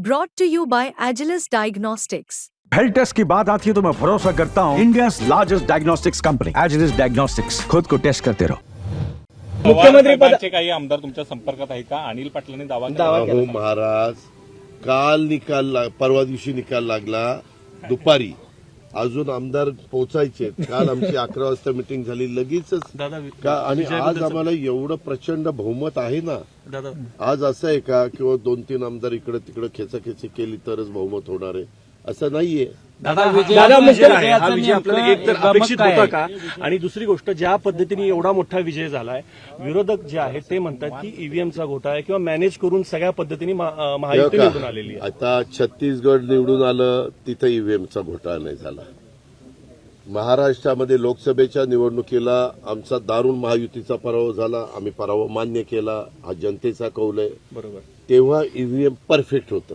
Brought to you by Agilus diagnostics health test की बात आती है तो मैं भरोसा करता हूँ। India largest diagnostics company Agilus diagnostics खुद को टेस्ट करते रहो। मुख्यमंत्री पद साहेबांचे काही आमदार तुमच्या संपर्कात आहे का? अनिल पाटलांनी दावा केला. दावा अहो महाराज काल निकाल लाग- परवा दिवशी निकाल लागला. दुपारी. अजून आमदार पोहोचायचे काल आमची अकरा वाजता मिटिंग झाली. लगेचच का आणि आज आम्हाला एवढं प्रचंड बहुमत आहे ना. आज असं आहे का? किंवा दोन तीन आमदार इकडे तिकडे खेचाखेची केली तरच बहुमत होणार आहे. असं नाहीये. दादा विजय आहे हा विजय आपल्याला एक तर अपेक्षित होता? का? आणि दुसरी गोष्ट ज्या पद्धतीने एवढा मोठा विजय झालाय विरोधक जे आहेत ते म्हणतात की ईव्हीएमचा घोटाळा आहे किंवा मॅनेज करून सगळ्या पद्धतीने महायुती? निवडून आलेली आहे. आता छत्तीसगड निवडून आलं तिथं ईव्हीएमचा घोटाळा नाही झाला. महाराष्ट्रामध्ये लोकसभेच्या निवडणुकीला आमचा दारुण महायुतीचा पराभव झाला आम्ही पराभव मान्य केला हा जनतेचा कौल आहे. बरोबर. तेव्हा ईव्हीएम परफेक्ट होतं.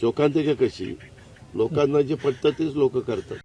शोकांतिका कशी? लोकांना जे पटतं तेच लोक करतात.